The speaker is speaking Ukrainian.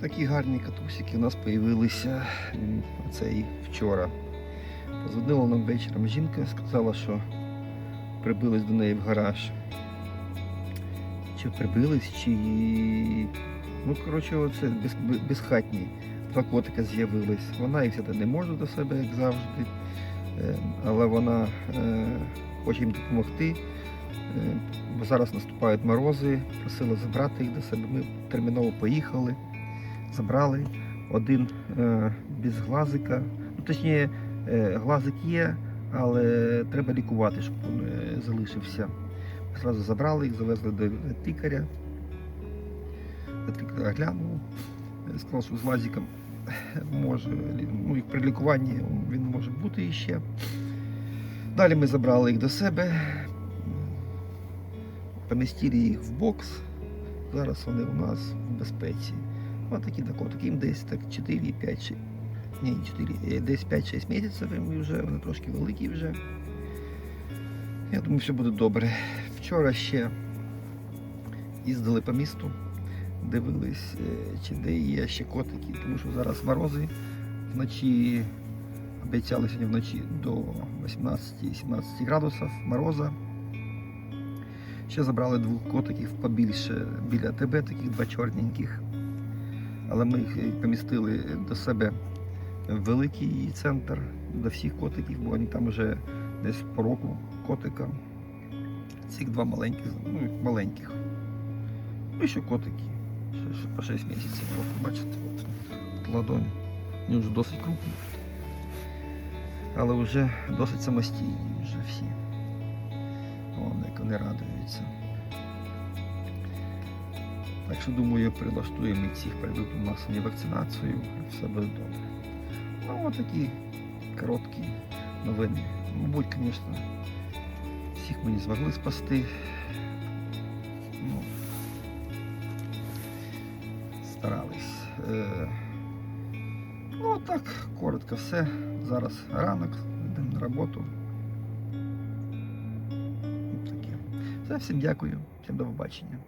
такі гарні катусики у нас з'явилися цей вчора. Позвонила нам вечором жінка, сказала, що прибились до неї в гараж. Чи прибились, чи. Ну, коротше, оце без, без- безхатні. Два котика з'явились. Вона їх взяти не може до себе, як завжди. Е, Але вона е, хоче їм допомогти. Е, Бо зараз наступають морози, просила забрати їх до себе. Ми терміново поїхали, забрали. Один е, без глазика. Ну, точніше, е, глазик є, але треба лікувати, щоб він е, залишився. Зразу забрали їх, завезли до лікаря. Лікар глянув, сказав, що з глазиком може, ну, і при лікуванні він може бути іще. Далі ми забрали їх до себе, помістили їх в бокс. Зараз вони у нас в безпеці. Ось такі котики. Їм десь так 4-5. Ні, 4, е, десь 5-6 місяців їм вже, вони трошки великі вже. Я думаю, все буде добре. Вчора ще їздили по місту, дивились, е, чи де є ще котики, тому що зараз морози. Вночі обіцяли сьогодні вночі до 18-17 градусів мороза. Ще забрали двох котиків побільше біля тебе, таких два чорненьких. Але ми їх е, помістили до себе в великий центр до всіх котиків, бо вони там вже десь по року котика. Цих два маленьких, ну маленьких. Ну і ще котики. Ще, по 6 місяців року, бачите, от, ладонь. Вони вже досить крупні. Але вже досить самостійні вже всі. Як вони радуються. Так що думаю, прилаштуємо і цих прийдуть у нас на вакцинацію, все буде добре. Ну, от такі короткі новини. Мабуть, звісно, всіх ми не змогли спасти. Ну, старались. Е, Ну, так, коротко все. Зараз ранок, йдемо на роботу. Все, всім дякую, всім до побачення.